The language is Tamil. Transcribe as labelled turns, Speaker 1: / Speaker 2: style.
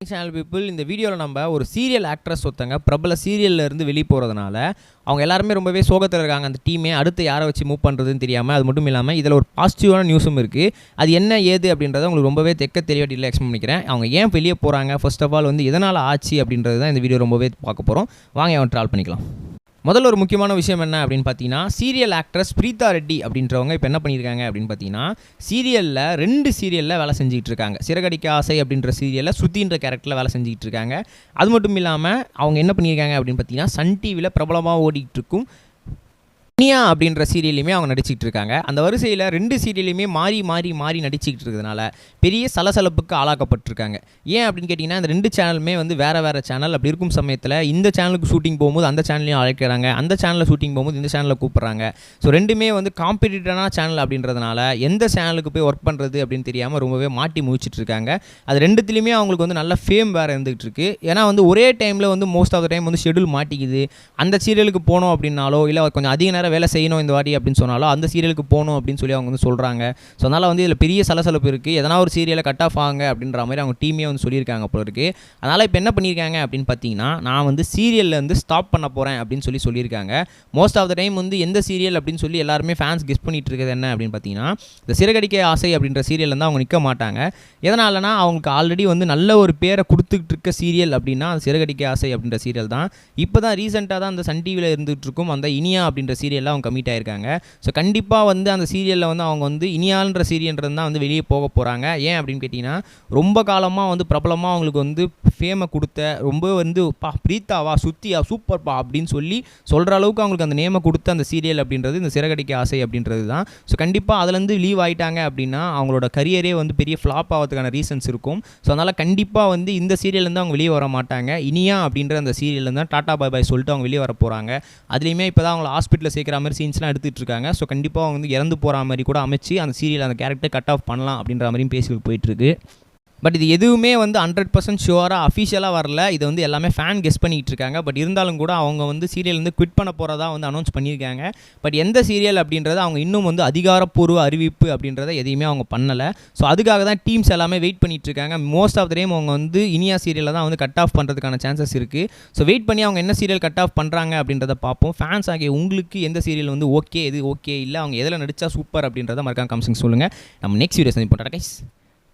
Speaker 1: சேனல் பீப்புள் இந்த வீடியோவில் நம்ம ஒரு சீரியல் ஆக்ட்ரஸ் ஒருத்தங்க பிரபல சீரியல்லேருந்து வெளியே போகிறதுனால அவங்க எல்லாருமே ரொம்பவே சோகத்தில் இருக்காங்க. அந்த டீமே அடுத்து யாரை வச்சு மூவ் பண்ணுறதுன்னு தெரியாமல் அது மட்டும் இல்லாமல் இதில் ஒரு பாசிட்டிவான நியூஸும் இருக்குது அது என்ன ஏது அப்படின்றத உங்களுக்கு ரொம்பவே தெக்க தெளிவாக டீலாக எக்ஸ்பிளைன் பண்ணிக்கிறேன் அவங்க ஏன் வெளியே போகிறாங்க ஃபர்ஸ்ட் ஆஃப் ஆல் வந்து எதனால் ஆச்சு அப்படின்றது தான் இந்த வீடியோ ரொம்பவே பார்க்க போகிறோம் வாங்க அவன் ட்ரால் பண்ணிக்கலாம். முதல்ல ஒரு முக்கியமான விஷயம் என்ன அப்படின்னு பார்த்தீங்கன்னா சீரியல் ஆக்ட்ரஸ் பிரீதா ரெட்டி அப்படின்றவங்க இப்போ என்ன பண்ணியிருக்காங்க அப்படின்னு பார்த்தீங்கன்னா சீரியலில் ரெண்டு சீரியலில் வேலை செஞ்சுக்கிட்டு இருக்காங்க. சிறகடிக்க ஆசை அப்படின்ற சீரியலில் சுத்தின்ற கேரக்டரில் வேலை செஞ்சுக்கிட்டு இருக்காங்க. அது மட்டும் இல்லாமல் அவங்க என்ன பண்ணியிருக்காங்க அப்படின்னு பார்த்தீங்கன்னா சன் டிவியில் பிரபலமாக ஓடிட்டு இருக்கும். இனியா அப்படின்ற சீரியல்லையுமே அவங்க நடிச்சிக்கிட்டு இருக்காங்க. அந்த வரிசையில் ரெண்டு சீரியல்லையுமே மாறி மாறி மாறி நடிச்சிக்கிட்டு இருக்கிறதுனால பெரிய சலசலப்புக்கு ஆளாக்கப்பட்டிருக்காங்க. ஏன் அப்படின்னு கேட்டிங்கன்னா அந்த ரெண்டு சேனலுமே வந்து வேறு வேறு சேனல். அப்படி இருக்கும் சமயத்தில் இந்த சேனலுக்கு ஷூட்டிங் போகும்போது அந்த சேனலையும் அழைக்கிறாங்க. அந்த சேனலில் ஷூட்டிங் போகும்போது இந்த சேனலில் கூப்பிட்றாங்க. ஸோ ரெண்டுமே வந்து காம்படிட்டரான சேனல் அப்படின்றதுனால எந்த சேனலுக்கு போய் ஒர்க் பண்ணுறது அப்படின்னு தெரியாமல் ரொம்பவே மாட்டி முழிச்சிட்டு இருக்காங்க. அது ரெண்டுத்துலேயுமே அவங்களுக்கு வந்து நல்ல ஃபேம் வேறு இருந்துகிட்டு இருக்கு. ஏன்னா வந்து ஒரே டைமில் வந்து மோஸ்ட் ஆஃப் த டைம் வந்து ஷெடியூல் மாட்டிக்குது. அந்த சீரியலுக்கு போனோம் அப்படின்னாலோ இல்லை கொஞ்சம் அதிக நேரம் வேலை செய்யணும் இந்த வாட்டி அப்படின்னு சொன்னாலும் அந்த சீரியலுக்கு போகணும் அப்படின்னு சொல்லி அவங்க வந்து சொல்கிறாங்க ஸோ அதனால் வந்து இதில் பெரிய சலசலப்பு இருக்குது எதனா ஒரு சீரியலை கட் ஆஃப் ஆகுங்க அப்படின்ற மாதிரி அவங்க டீமே வந்து சொல்லியிருக்காங்க போல இருக்குது அதனால் இப்போ என்ன பண்ணியிருக்காங்க அப்படின்னு பார்த்தீங்கன்னா நான் வந்து சீரியலில் வந்து ஸ்டாப் பண்ண போகிறேன் அப்படின்னு சொல்லி சொல்லியிருக்காங்க. மோஸ்ட் ஆஃப் த டைம் வந்து எந்த சீரியல் அப்படின்னு சொல்லி எல்லாருமே ஃபேன்ஸ் கெஸ்ட் பண்ணிட்டு இருக்கிறது என்ன அப்படின்னு பார்த்தீங்கன்னா இந்த சிறகடிக்க ஆசை அப்படின்ற சீரியல் வந்து அவங்க நிற்க மாட்டாங்க. எதனாலனா அவங்களுக்கு ஆல்ரெடி வந்து நல்ல ஒரு பேரை கொடுத்துக்கிட்டு இருக்க சீரியல் அப்படின்னா அது சிறகடிக்க ஆசை அப்படின்ற சீரியல் தான். இப்போ தான் ரீசெண்டாக தான் அந்த சன் டிவியில் இருந்துகிட்டு இருக்கும். அந்த இனியா அப்படின்ற சீரியல் சீரியலில் அவங்க கமிட் ஆயிருக்காங்க. ஸோ கண்டிப்பாக வந்து அந்த சீரியலில் வந்து அவங்க வந்து இனியான்ற சீரியல்ன்றது தான் வந்து வெளியே போக போகிறாங்க ஏன் அப்படின்னு கேட்டிங்கன்னா ரொம்ப காலமாக வந்து பிரபலமாக அவங்களுக்கு வந்து ஃபேமை கொடுத்த ரொம்ப வந்து பா பிரீத்தாவா சுத்தியா சூப்பர்ப்பா அப்படின்னு சொல்லி சொல்கிற அளவுக்கு அவங்களுக்கு அந்த நேமை கொடுத்த அந்த சீரியல் அப்படின்றது இந்த சிறகடிக்க ஆசை அப்படின்றது தான். ஸோ கண்டிப்பாக அதுலேருந்து லீவ் ஆகிட்டாங்க அப்படின்னா அவங்களோட கரியரே வந்து பெரிய ஃப்ளாப் ஆகிறதுக்கான ரீசன்ஸ் இருக்கும். ஸோ அதனால் கண்டிப்பாக வந்து இந்த சீரியல்லேருந்து அவங்க வெளியே வர மாட்டாங்க. இனியா அப்படின்ற அந்த சீரியல்லேருந்து தான் பாய் பாய் சொல்லிட்டு அவங்க வெளியே வர போகிறாங்க அதுலேயுமே இப்போ தான் அவங்கள ஹாஸ்பிட்டலில் சேர்க்குற மாதிரி சீன்ஸ்லாம் எடுத்துகிட்டு இருக்காங்க ஸோ கண்டிப்பாக அவங்க வந்து இறந்து போகிற மாதிரி கூட அமைச்சு அந்த சீரியல் அந்த கேரக்டர் கட் ஆஃப் பண்ணலாம் அப்படின்ற மாதிரியும் பேசிட்டு போயிட்டுருக்கு பட் இது எதுவுமே வந்து ஹண்ட்ரட் பர்சன்ட் ஷுவராக அஃபிஷியலாக வரல. இது வந்து எல்லாமே ஃபேன் கெஸ் பண்ணிகிட்டு இருக்காங்க. பட் இருந்தாலும் கூட அவங்க வந்து சீரியல் வந்து குவிட் பண்ண போகிறதா வந்து அனௌன்ஸ் பண்ணியிருக்காங்க. பட் எந்த சீரியல் அப்படின்றத அவங்க இன்னும் வந்து அதிகாரப்பூர்வ அறிவிப்பு அப்படின்றத எதையுமே அவங்க பண்ணலை. ஸோ அதுக்காக தான் டீம்ஸ் எல்லாமே வெயிட் பண்ணிகிட்டு இருக்காங்க. மோஸ்ட் ஆஃப் த டைம் அவங்க வந்து இனியா சீரியலில் தான் வந்து கட் ஆஃப் பண்ணுறதுக்கான சான்சஸ் இருக்குது ஸோ வெயிட் பண்ணி அவங்க என்ன சீரியல் கட் ஆஃப் பண்ணுறாங்க அப்படின்றத பார்ப்போம். ஃபேன்ஸ் ஆகிய உங்களுக்கு எந்த சீரியல் வந்து ஓகே இது ஓகே இல்லை அவங்க எதில் நடித்தா சூப்பர் அப்படின்றத மறக்காம கம்சிங் சொல்லுங்கள் நம்ம நெக்ஸ்ட் வீடியோ சந்திப்போம். பண்ணுறேன் கைஸ்